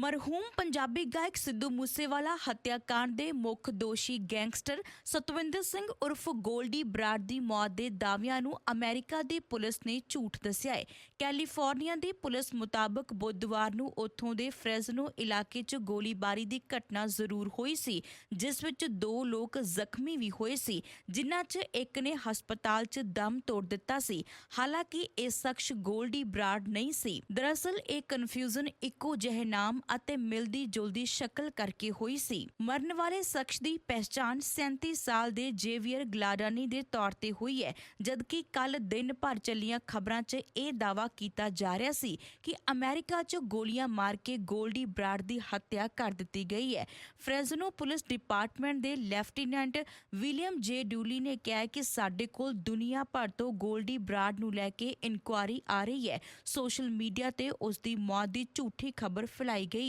ਮਰਹੂਮ ਪੰਜਾਬੀ ਗਾਇਕ ਸਿੱਧੂ ਮੂਸੇਵਾਲਾ, ਹੱਤਿਆਕਾਂਡ ਦੇ ਮੁੱਖ ਦੋਸ਼ੀ ਗੈਂਗਸਟਰ ਸਤਵਿੰਦਰ ਸਿੰਘ ਉਰਫ ਗੋਲਡੀ ਬਰਾਡ ਦੀ ਮੌਤ ਦੇ ਦਾਅਵਿਆਂ ਨੂੰ ਅਮਰੀਕਾ ਦੀ ਪੁਲਿਸ ਨੇ ਝੂਠ ਦੱਸਿਆ ਹੈ। ਕੈਲੀਫੋਰਨੀਆ ਦੀ ਪੁਲਿਸ ਮੁਤਾਬਕ ਬੁੱਧਵਾਰ ਨੂੰ ਉੱਥੋਂ ਦੇ ਫ੍ਰੈਜ਼ਨੋ ਇਲਾਕੇ 'ਚ ਗੋਲੀਬਾਰੀ ਦੀ ਘਟਨਾ ਜ਼ਰੂਰ ਹੋਈ ਸੀ, ਜਿਸ ਵਿੱਚ ਦੋ ਲੋਕ ਜ਼ਖਮੀ ਵੀ ਹੋਏ ਸੀ, ਜਿਨ੍ਹਾਂ 'ਚ ਇੱਕ ਨੇ ਹਸਪਤਾਲ 'ਚ ਦਮ ਤੋੜ ਦਿੱਤਾ ਸੀ। ਹਾਲਾਂਕਿ ਇਹ ਸ਼ਖਸ ਗੋਲਡੀ ਬਰਾਡ ਨਹੀਂ ਸੀ। ਦਰਅਸਲ ਇਹ ਕਨਫਿਊਜ਼ਨ ਇੱਕੋ ਜਿਹੇ ਨਾਮ ਅਤੇ ਮਿਲਦੀ ਜੁਲਦੀ ਸ਼ਕਲ ਕਰਕੇ ਹੋਈ ਸੀ। ਮਰਨ ਵਾਲੇ ਸ਼ਖਸ ਦੀ ਪਹਿਚਾਣ 37 ਸਾਲ ਦੇ ਜੇਵੀਅਰ ਗਲਾਡਾਨੀ ਦੇ ਤੌਰ ਤੇ ਹੋਈ ਹੈ, ਜਦਕਿ ਕੱਲ ਦਿਨ ਭਰ ਚੱਲੀਆਂ ਖਬਰਾਂ 'ਚ ਇਹ ਦਾਵਾ ਕੀਤਾ ਜਾ ਰਿਹਾ ਸੀ ਕਿ ਅਮਰੀਕਾ 'ਚ ਗੋਲੀਆਂ ਮਾਰ ਕੇ ਗੋਲਡੀ ਬਰਾਡ ਦੀ ਹੱਤਿਆ ਕਰ ਦਿੱਤੀ ਗਈ ਹੈ। ਫ੍ਰੈਜ਼ਨੋ ਪੁਲਿਸ ਡਿਪਾਰਟਮੈਂਟ ਦੇ ਲੈਫਟੀਨੈਂਟ ਵਿਲੀਅਮ ਜੇ ਡੂਲੀ ਨੇ ਕਿਹਾ ਕਿ ਸਾਡੇ ਕੋਲ ਦੁਨੀਆ ਭਰ ਤੋਂ ਗੋਲਡੀ ਬਰਾਡ ਨੂੰ ਲੈ ਕੇ ਇਨਕੁਆਰੀ ਆ ਰਹੀ ਹੈ। ਸੋਸ਼ਲ ਮੀਡੀਆ ਤੇ ਉਸ ਦੀ ਮੌਤ ਦੀ ਝੂਠੀ ਖਬਰ ਫੈਲਾਈ ਗਈ